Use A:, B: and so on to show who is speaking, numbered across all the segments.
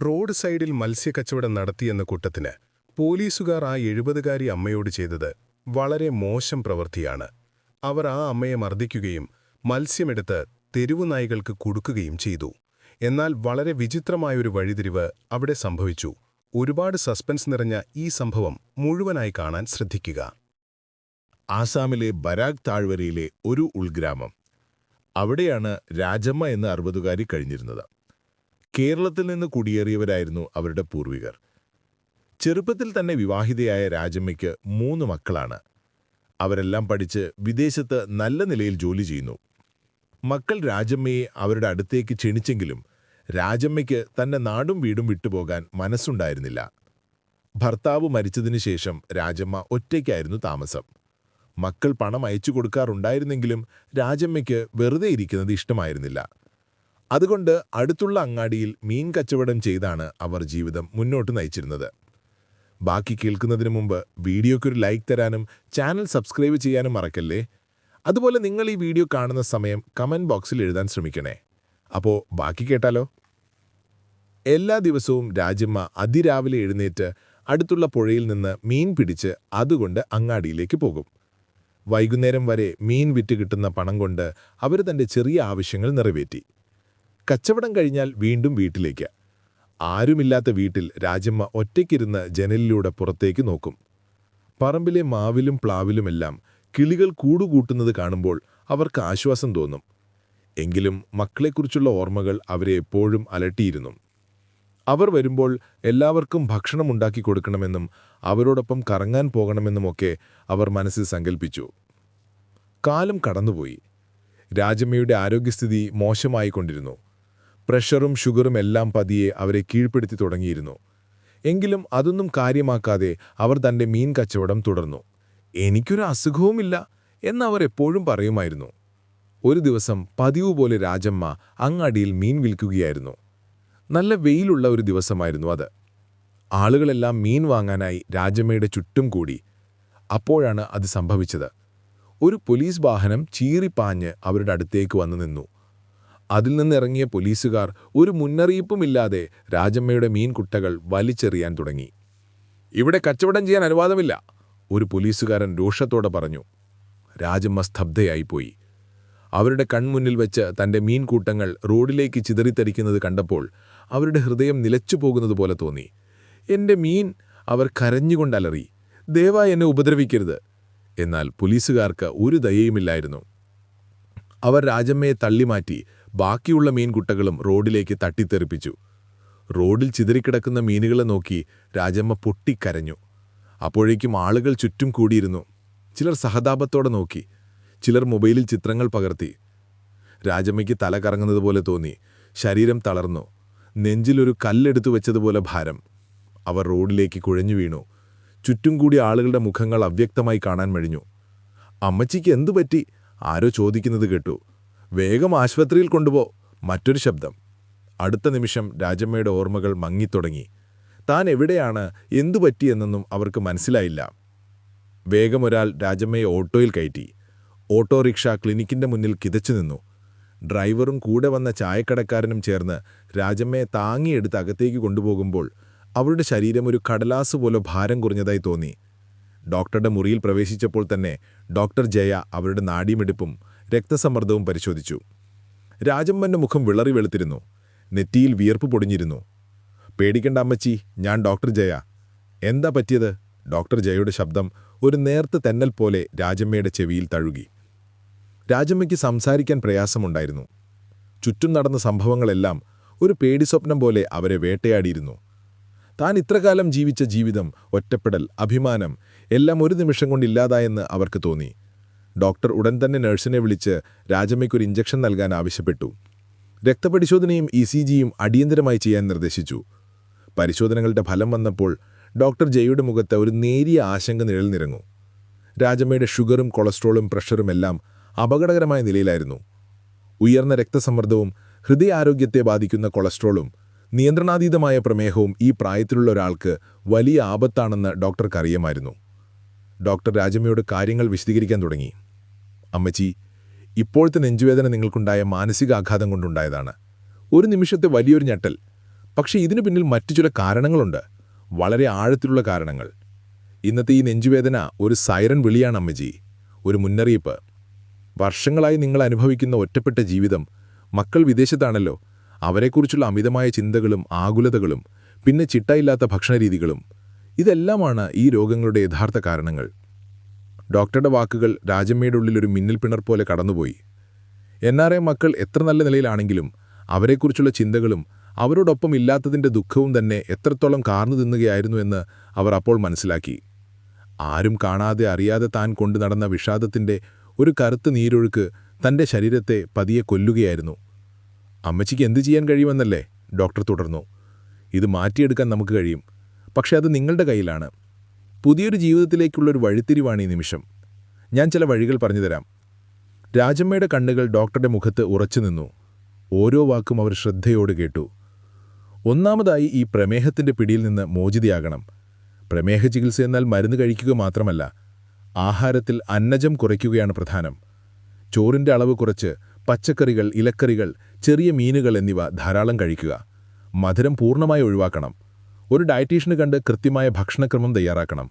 A: Road സൈഡിൽ മത്സ്യക്കച്ചവടം നടത്തിയെന്ന കൂട്ടത്തിന് പോലീസുകാർ ആ എഴുപതുകാരി അമ്മയോട് ചെയ്തത് വളരെ മോശം പ്രവൃത്തിയാണ്. അവർ ആ അമ്മയെ മർദ്ദിക്കുകയും മത്സ്യമെടുത്ത് തെരുവു നായികൾക്ക് കൊടുക്കുകയും ചെയ്തു. എന്നാൽ വളരെ വിചിത്രമായൊരു വഴിതിരിവ് അവിടെ സംഭവിച്ചു. ഒരുപാട് സസ്പെൻസ് നിറഞ്ഞ ഈ സംഭവം മുഴുവനായി കാണാൻ ശ്രദ്ധിക്കുക.
B: ആസാമിലെ ബരാഗ് താഴ്വരയിലെ ഒരു ഉൾഗ്രാമം. അവിടെയാണ് രാജമ്മ എന്ന അറുപതുകാരി കഴിഞ്ഞിരുന്നത്. കേരളത്തിൽ നിന്ന് കുടിയേറിയവരായിരുന്നു അവരുടെ പൂർവികർ. ചെറുപ്പത്തിൽ തന്നെ വിവാഹിതയായ രാജമ്മയ്ക്ക് മൂന്ന് മക്കളാണ്. അവരെല്ലാം പഠിച്ച് വിദേശത്ത് നല്ല നിലയിൽ ജോലി ചെയ്യുന്നു. മക്കൾ രാജമ്മയെ അവരുടെ അടുത്തേക്ക് ക്ഷണിച്ചെങ്കിലും രാജമ്മയ്ക്ക് തന്റെ നാടും വീടും വിട്ടുപോകാൻ മനസ്സുണ്ടായിരുന്നില്ല. ഭർത്താവ് മരിച്ചതിനു ശേഷം രാജമ്മ ഒറ്റയ്ക്കായിരുന്നു താമസം. മക്കൾ പണം അയച്ചു കൊടുക്കാറുണ്ടായിരുന്നെങ്കിലും രാജമ്മയ്ക്ക് വെറുതെ ഇരിക്കുന്നത് ഇഷ്ടമായിരുന്നില്ല. അതുകൊണ്ട് അടുത്തുള്ള അങ്ങാടിയിൽ മീൻ കച്ചവടം ചെയ്താണ് അവർ ജീവിതം മുന്നോട്ട് നയിച്ചിരുന്നത്. ബാക്കി കേൾക്കുന്നതിന് മുമ്പ് വീഡിയോയ്ക്കൊരു ലൈക്ക് തരാനും ചാനൽ സബ്സ്ക്രൈബ് ചെയ്യാനും മറക്കല്ലേ? അതുപോലെ നിങ്ങൾ ഈ വീഡിയോ കാണുന്ന സമയം കമന്റ് ബോക്സിൽ എഴുതാൻ ശ്രമിക്കണേ. അപ്പോൾ ബാക്കി കേട്ടാലോ? എല്ലാ ദിവസവും രാജമ്മ അതിരാവിലെ എഴുന്നേറ്റ് അടുത്തുള്ള പുഴയിൽ നിന്ന് മീൻ പിടിച്ച് അതുകൊണ്ട് അങ്ങാടിയിലേക്ക് പോകും. വൈകുന്നേരം വരെ മീൻ വിറ്റ് കിട്ടുന്ന പണം കൊണ്ട് അവർ തന്റെ ചെറിയ ആവശ്യങ്ങൾ നിറവേറ്റി. കച്ചവടം കഴിഞ്ഞാൽ വീണ്ടും വീട്ടിലേക്ക്. ആരുമില്ലാത്ത വീട്ടിൽ രാജമ്മ ഒറ്റയ്ക്കിരുന്ന് ജനലിലൂടെ പുറത്തേക്ക് നോക്കും. പറമ്പിലെ മാവിലും പ്ലാവിലുമെല്ലാം കിളികൾ കൂടുകൂട്ടുന്നത് കാണുമ്പോൾ അവർക്ക് ആശ്വാസം തോന്നും. എങ്കിലും മക്കളെക്കുറിച്ചുള്ള ഓർമ്മകൾ അവരെ എപ്പോഴും അലട്ടിയിരുന്നു. അവർ വരുമ്പോൾ എല്ലാവർക്കും ഭക്ഷണം ഉണ്ടാക്കി കൊടുക്കണമെന്നും അവരോടൊപ്പം കറങ്ങാൻ പോകണമെന്നുമൊക്കെ അവർ മനസ്സിൽ സങ്കൽപ്പിച്ചു. കാലം കടന്നുപോയി. രാജമ്മയുടെ ആരോഗ്യസ്ഥിതി മോശമായിക്കൊണ്ടിരുന്നു. പ്രഷറും ഷുഗറും എല്ലാം പതിയെ അവരെ കീഴ്പ്പെടുത്തി തുടങ്ങിയിരുന്നു. എങ്കിലും അതൊന്നും കാര്യമാക്കാതെ അവർ തന്റെ മീൻ കച്ചവടം തുടർന്നു. എനിക്കൊരു അസുഖവുമില്ല എന്നവർ എപ്പോഴും പറയുമായിരുന്നു. ഒരു ദിവസം പതിവ് പോലെ രാജമ്മ അങ്ങാടിയിൽ മീൻ വിൽക്കുകയായിരുന്നു. നല്ല വെയിലുള്ള ഒരു ദിവസമായിരുന്നു അത്. ആളുകളെല്ലാം മീൻ വാങ്ങാനായി രാജമ്മയുടെ ചുറ്റും കൂടി. അപ്പോഴാണ് അത് സംഭവിച്ചത്. ഒരു പോലീസ് വാഹനം ചീറിപ്പാഞ്ഞ് അവരുടെ അടുത്തേക്ക് വന്നു നിന്നു. അതിൽ നിന്നിറങ്ങിയ പോലീസുകാർ ഒരു മുന്നറിയിപ്പുമില്ലാതെ രാജമ്മയുടെ മീൻകുട്ടകൾ വലിച്ചെറിയാൻ തുടങ്ങി. ഇവിടെ കച്ചവടം ചെയ്യാൻ അനുവാദമില്ല ഒരു പോലീസുകാരൻ രോഷത്തോടെ പറഞ്ഞു. രാജമ്മ സ്തബ്ധയായിപ്പോയി. അവരുടെ കൺമുന്നിൽ വെച്ച് തന്റെ മീൻകൂട്ടങ്ങൾ റോഡിലേക്ക് ചിതറിത്തരിക്കുന്നത് കണ്ടപ്പോൾ അവരുടെ ഹൃദയം നിലച്ചു പോകുന്നതുപോലെ തോന്നി. എന്റെ മീൻ അവർ കരഞ്ഞുകൊണ്ടലറി. ദയവായി എന്നെ ഉപദ്രവിക്കരുത് എന്നാൽ പോലീസുകാർക്ക് ഒരു ദയയുമില്ലായിരുന്നു. അവർ രാജമ്മയെ തള്ളിമാറ്റി ബാക്കിയുള്ള മീൻകുട്ടകളും റോഡിലേക്ക് തട്ടിത്തെറിപ്പിച്ചു. റോഡിൽ ചിതറിക്കിടക്കുന്ന മീനുകളെ നോക്കി രാജമ്മ പൊട്ടിക്കരഞ്ഞു. അപ്പോഴേക്കും ആളുകൾ ചുറ്റും കൂടിയിരുന്നു. ചിലർ സഹതാപത്തോടെ നോക്കി. ചിലർ മൊബൈലിൽ ചിത്രങ്ങൾ പകർത്തി. രാജമ്മയ്ക്ക് തല കറങ്ങുന്നതുപോലെ തോന്നി. ശരീരം തളർന്നു. നെഞ്ചിലൊരു കല്ലെടുത്തു വെച്ചതുപോലെ ഭാരം. അവർ റോഡിലേക്ക് കുഴഞ്ഞു വീണു. ചുറ്റും കൂടി ആളുകളുടെ മുഖങ്ങൾ അവ്യക്തമായി കാണാൻ കഴിഞ്ഞു അമ്മച്ചിക്ക് എന്തു പറ്റി ആരോ ചോദിക്കുന്നത് കേട്ടു. വേഗം ആശുപത്രിയിൽ കൊണ്ടുപോ. മറ്റൊരു ശബ്ദം. അടുത്ത നിമിഷം രാജമ്മയുടെ ഓർമ്മകൾ മങ്ങിത്തുടങ്ങി. താൻ എവിടെയാണ് എന്തു പറ്റിയെന്നൊന്നും അവർക്ക് മനസ്സിലായില്ല. വേഗം ഒരാൾ രാജമ്മയെ ഓട്ടോയിൽ കയറ്റി. ഓട്ടോറിക്ഷ ക്ലിനിക്കിന്റെ മുന്നിൽ കിതച്ചു നിന്നു. ഡ്രൈവറും കൂടെ വന്ന ചായക്കടക്കാരനും ചേർന്ന് രാജമ്മയെ താങ്ങിയെടുത്ത് അകത്തേക്ക് കൊണ്ടുപോകുമ്പോൾ അവരുടെ ശരീരം ഒരു കടലാസ് പോലെ ഭാരം കുറഞ്ഞതായി തോന്നി. ഡോക്ടറുടെ മുറിയിൽ പ്രവേശിച്ചപ്പോൾ തന്നെ ഡോക്ടർ ജയ അവരുടെ നാഡീമിടിപ്പും രക്തസമ്മർദ്ദവും പരിശോധിച്ചു. രാജമ്മന്റെ മുഖം വിളറി വെളുത്തിരുന്നു. നെറ്റിയിൽ വിയർപ്പ് പൊടിഞ്ഞിരുന്നു. പേടിക്കണ്ട അമ്മച്ചി ഞാൻ ഡോക്ടർ ജയ. എന്താ പറ്റിയത്? ഡോക്ടർ ജയയുടെ ശബ്ദം ഒരു നേർത്ത തെന്നൽ പോലെ രാജമ്മയുടെ ചെവിയിൽ തഴുകി. രാജമ്മയ്ക്ക് സംസാരിക്കാൻ പ്രയാസമുണ്ടായിരുന്നു. ചുറ്റും നടന്ന സംഭവങ്ങളെല്ലാം ഒരു പേടിസ്വപ്നം പോലെ അവരെ വേട്ടയാടിയിരുന്നു. താൻ ഇത്രകാലം ജീവിച്ച ജീവിതം ഒറ്റപ്പെടൽ അഭിമാനം എല്ലാം ഒരു നിമിഷം കൊണ്ടില്ലാതായെന്ന് അവർക്ക് തോന്നി. ഡോക്ടർ ഉടൻ തന്നെ നഴ്സിനെ വിളിച്ച് രാജമ്മയ്ക്കൊരു ഇഞ്ചക്ഷൻ നൽകാൻ ആവശ്യപ്പെട്ടു. രക്തപരിശോധനയും ഇ സി ജിയും അടിയന്തരമായി ചെയ്യാൻ നിർദ്ദേശിച്ചു. പരിശോധനകളുടെ ഫലം വന്നപ്പോൾ ഡോക്ടർ ജയയുടെ മുഖത്ത് ഒരു നേരിയ ആശങ്ക നിഴൽനിറങ്ങു. രാജമ്മയുടെ ഷുഗറും കൊളസ്ട്രോളും പ്രഷറും എല്ലാം അപകടകരമായ നിലയിലായിരുന്നു. ഉയർന്ന രക്തസമ്മർദ്ദവും ഹൃദയാരോഗ്യത്തെ ബാധിക്കുന്ന കൊളസ്ട്രോളും നിയന്ത്രണാതീതമായ പ്രമേഹവും ഈ പ്രായത്തിലുള്ള ഒരാൾക്ക് വലിയ ആപത്താണെന്ന് ഡോക്ടർക്ക് അറിയാമായിരുന്നു ഡോക്ടർ രാജമ്മയോട് കാര്യങ്ങൾ വിശദീകരിക്കാൻ തുടങ്ങി. അമ്മച്ചി ഇപ്പോഴത്തെ നെഞ്ചുവേദന നിങ്ങൾക്കുണ്ടായ മാനസികാഘാതം കൊണ്ടുണ്ടായതാണ്. ഒരു നിമിഷത്തെ വലിയൊരു ഞെട്ടൽ. പക്ഷേ ഇതിനു പിന്നിൽ മറ്റു ചില കാരണങ്ങളുണ്ട്. വളരെ ആഴത്തിലുള്ള കാരണങ്ങൾ. ഇന്നത്തെ ഈ നെഞ്ചുവേദന ഒരു സൈറൻ വിളിയാണ് അമ്മജി ഒരു മുന്നറിയിപ്പ്. വർഷങ്ങളായി നിങ്ങൾ അനുഭവിക്കുന്ന ഒറ്റപ്പെട്ട ജീവിതം മക്കൾ വിദേശത്താണല്ലോ. അവരെക്കുറിച്ചുള്ള അമിതമായ ചിന്തകളും ആകുലതകളും പിന്നെ ചിട്ടയില്ലാത്ത ഭക്ഷണരീതികളും. ഇതെല്ലാമാണ് ഈ രോഗങ്ങളുടെ യഥാർത്ഥ കാരണങ്ങൾ. ഡോക്ടറുടെ വാക്കുകൾ രാജമ്മയുടെ ഉള്ളിൽ ഒരു മിന്നൽ പിണർ പോലെ കടന്നുപോയി. എൻ ആർ ഐ മക്കൾ എത്ര നല്ല നിലയിലാണെങ്കിലും അവരെക്കുറിച്ചുള്ള ചിന്തകളും അവരോടൊപ്പം ഇല്ലാത്തതിന്റെ ദുഃഖവും തന്നെ എത്രത്തോളം കാർന്നു തിന്നുകയായിരുന്നു എന്ന് അവർ അപ്പോൾ മനസ്സിലാക്കി. ആരും കാണാതെ അറിയാതെ താൻ കൊണ്ടു നടന്ന വിഷാദത്തിന്റെ ഒരു കറുത്ത നീരൊഴുക്ക് തന്റെ ശരീരത്തെ പതിയെ കൊല്ലുകയായിരുന്നു. അമ്മച്ചിക്ക് എന്തു ചെയ്യാൻ കഴിയുമെന്നല്ലേ? ഡോക്ടർ തുടർന്നു. ഇത് മാറ്റിയെടുക്കാൻ നമുക്ക് കഴിയും. പക്ഷേ അത് നിങ്ങളുടെ കയ്യിലാണ്. പുതിയൊരു ജീവിതത്തിലേക്കുള്ളൊരു വഴിത്തിരിവാണ് ഈ നിമിഷം. ഞാൻ ചില വഴികൾ പറഞ്ഞുതരാം. രാജമ്മയുടെ കണ്ണുകൾ ഡോക്ടറുടെ മുഖത്ത് ഉറച്ചു നിന്നു. ഓരോ വാക്കും അവർ ശ്രദ്ധയോട് കേട്ടു. ഒന്നാമതായി ഈ പ്രമേഹത്തിന്റെ പിടിയിൽ നിന്ന് മോചിതയാകണം. പ്രമേഹ ചികിത്സ എന്നാൽ മരുന്ന് കഴിക്കുക മാത്രമല്ല ആഹാരത്തിൽ അന്നജം കുറയ്ക്കുകയാണ് പ്രധാനം. ചോറിന്റെ അളവ് കുറച്ച് പച്ചക്കറികൾ ഇലക്കറികൾ ചെറിയ മീനുകൾ എന്നിവ ധാരാളം കഴിക്കുക. മധുരം പൂർണമായി ഒഴിവാക്കണം. ഒരു ഡയറ്റീഷ്യന് കണ്ട് കൃത്യമായ ഭക്ഷണക്രമം തയ്യാറാക്കണം.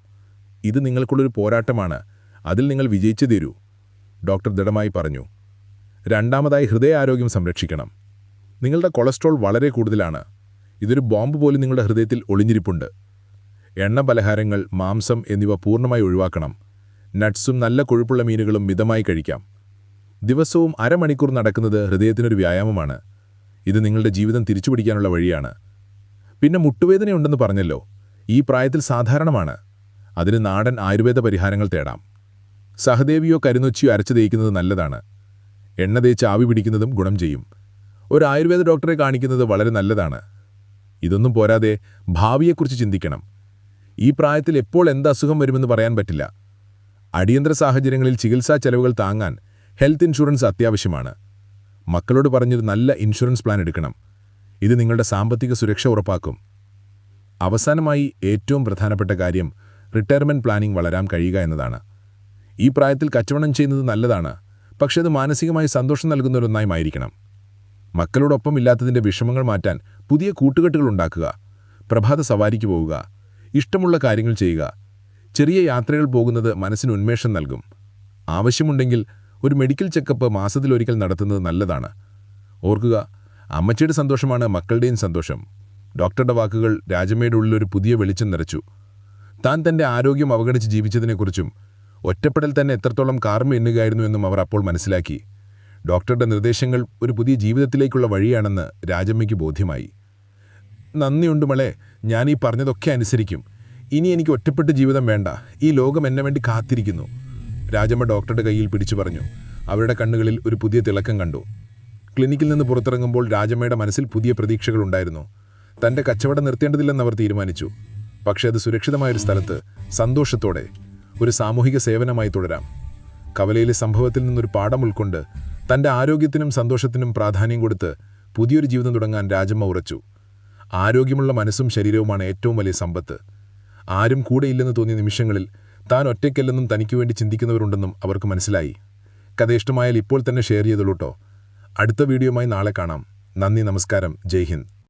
B: ഇത് നിങ്ങൾക്കുള്ളൊരു പോരാട്ടമാണ്. അതിൽ നിങ്ങൾ വിജയിച്ചു തീരൂ. ഡോക്ടർ ദൃഢമായി പറഞ്ഞു. രണ്ടാമതായി ഹൃദയാരോഗ്യം സംരക്ഷിക്കണം. നിങ്ങളുടെ കൊളസ്ട്രോൾ വളരെ കൂടുതലാണ്. ഇതൊരു ബോംബ് പോലും നിങ്ങളുടെ ഹൃദയത്തിൽ ഒളിഞ്ഞിരിപ്പുണ്ട്. എണ്ണ പലഹാരങ്ങൾ മാംസം എന്നിവ പൂർണമായി ഒഴിവാക്കണം. നട്ട്സും നല്ല കൊഴുപ്പുള്ള മീനുകളും മിതമായി കഴിക്കാം. ദിവസവും അരമണിക്കൂർ നടക്കുന്നത് ഹൃദയത്തിനൊരു വ്യായാമമാണ്. ഇത് നിങ്ങളുടെ ജീവിതം തിരിച്ചുപിടിക്കാനുള്ള വഴിയാണ്. പിന്നെ മുട്ടുവേദനയുണ്ടെന്ന് പറഞ്ഞല്ലോ. ഈ പ്രായത്തിൽ സാധാരണമാണ്. അതിന് നാടൻ ആയുർവേദ പരിഹാരങ്ങൾ തേടാം. സഹദേവിയോ കരുനൊച്ചിയോ അരച്ചു തേയ്ക്കുന്നത് നല്ലതാണ്. എണ്ണ തേച്ച് ആവി പിടിക്കുന്നതും ഗുണം ചെയ്യും. ഒരു ആയുർവേദ ഡോക്ടറെ കാണിക്കുന്നത് വളരെ നല്ലതാണ്. ഇതൊന്നും പോരാതെ ഭാവിയെക്കുറിച്ച് ചിന്തിക്കണം. ഈ പ്രായത്തിൽ എപ്പോൾ എന്ത് അസുഖം വരുമെന്ന് പറയാൻ പറ്റില്ല. അടിയന്തര സാഹചര്യങ്ങളിൽ ചികിത്സാ ചെലവുകൾ താങ്ങാൻ ഹെൽത്ത് ഇൻഷുറൻസ് അത്യാവശ്യമാണ്. മക്കളോട് പറഞ്ഞൊരു നല്ല ഇൻഷുറൻസ് പ്ലാൻ എടുക്കണം. ഇത് നിങ്ങളുടെ സാമ്പത്തിക സുരക്ഷ ഉറപ്പാക്കും. അവസാനമായി ഏറ്റവും പ്രധാനപ്പെട്ട കാര്യം റിട്ടയർമെന്റ് പ്ലാനിംഗ് വളരാൻ കഴിയുക എന്നതാണ്. ഈ പ്രായത്തിൽ കച്ചവടം ചെയ്യുന്നത് നല്ലതാണ് പക്ഷെ അത് മാനസികമായി സന്തോഷം നൽകുന്ന ഒരൊന്നായുമായിരിക്കണം മക്കളോടൊപ്പം ഇല്ലാത്തതിന്റെ വിഷമങ്ങൾ മാറ്റാൻ പുതിയ കൂട്ടുകെട്ടുകൾ ഉണ്ടാക്കുക പ്രഭാത സവാരിക്ക് പോവുക ഇഷ്ടമുള്ള കാര്യങ്ങൾ ചെയ്യുക ചെറിയ യാത്രകൾ പോകുന്നത് മനസ്സിന് ഉന്മേഷം നൽകും. ആവശ്യമുണ്ടെങ്കിൽ ഒരു മെഡിക്കൽ ചെക്കപ്പ് മാസത്തിലൊരിക്കൽ നടത്തുന്നത് നല്ലതാണ്. ഓർക്കുക അമ്മച്ചിയുടെ സന്തോഷമാണ് മക്കളുടെയും സന്തോഷം. ഡോക്ടറുടെ വാക്കുകൾ രാജമ്മയുടെ ഉള്ളിലൊരു പുതിയ വെളിച്ചം നിറച്ചു. താൻ തന്റെ ആരോഗ്യം അവഗണിച്ച് ജീവിച്ചതിനെക്കുറിച്ചും ഒറ്റപ്പെടൽ തന്നെ എത്രത്തോളം കാർമ്മ എണ്ണുകയായിരുന്നു എന്നും അവർ അപ്പോൾ മനസ്സിലാക്കി. ഡോക്ടറുടെ നിർദ്ദേശങ്ങൾ ഒരു പുതിയ ജീവിതത്തിലേക്കുള്ള വഴിയാണെന്ന് രാജമ്മയ്ക്ക് ബോധ്യമായി. നന്ദിയുണ്ട് മളെ ഞാൻ ഈ പറഞ്ഞതൊക്കെ അനുസരിക്കും. ഇനി എനിക്ക് ഒറ്റപ്പെട്ട ജീവിതം വേണ്ട. ഈ ലോകം എന്നെ വേണ്ടി കാത്തിരിക്കുന്നു. രാജമ്മ ഡോക്ടറുടെ കയ്യിൽ പിടിച്ചു പറഞ്ഞു. അവരുടെ കണ്ണുകളിൽ ഒരു പുതിയ തിളക്കം കണ്ടു. ക്ലിനിക്കിൽ നിന്ന് പുറത്തിറങ്ങുമ്പോൾ രാജമ്മയുടെ മനസ്സിൽ പുതിയ പ്രതീക്ഷകളുണ്ടായിരുന്നു തന്റെ കച്ചവടം നിർത്തേണ്ടതില്ലെന്ന് അവർ തീരുമാനിച്ചു. പക്ഷേ അത് സുരക്ഷിതമായൊരു സ്ഥലത്ത് സന്തോഷത്തോടെ ഒരു സാമൂഹിക സേവനമായി തുടരാം. കവലയിലെ സംഭവത്തിൽ നിന്നൊരു പാഠം ഉൾക്കൊണ്ട് തന്റെ ആരോഗ്യത്തിനും സന്തോഷത്തിനും പ്രാധാന്യം കൊടുത്ത് പുതിയൊരു ജീവിതം തുടങ്ങാൻ രാജമ്മ ഉറച്ചു. ആരോഗ്യമുള്ള മനസ്സും ശരീരവുമാണ് ഏറ്റവും വലിയ സമ്പത്ത്. ആരും കൂടെയില്ലെന്ന് തോന്നിയ നിമിഷങ്ങളിൽ താൻ ഒറ്റയ്ക്കല്ലെന്നും തനിക്ക് വേണ്ടി ചിന്തിക്കുന്നവരുണ്ടെന്നും അവർക്ക് മനസ്സിലായി. കഥ ഇഷ്ടമായാൽ ഇപ്പോൾ തന്നെ ഷെയർ ചെയ്തോളൂട്ടോ. അടുത്ത വീഡിയോയുമായി നാളെ കാണാം. നന്ദി നമസ്കാരം. ജയ് ഹിന്ദ്.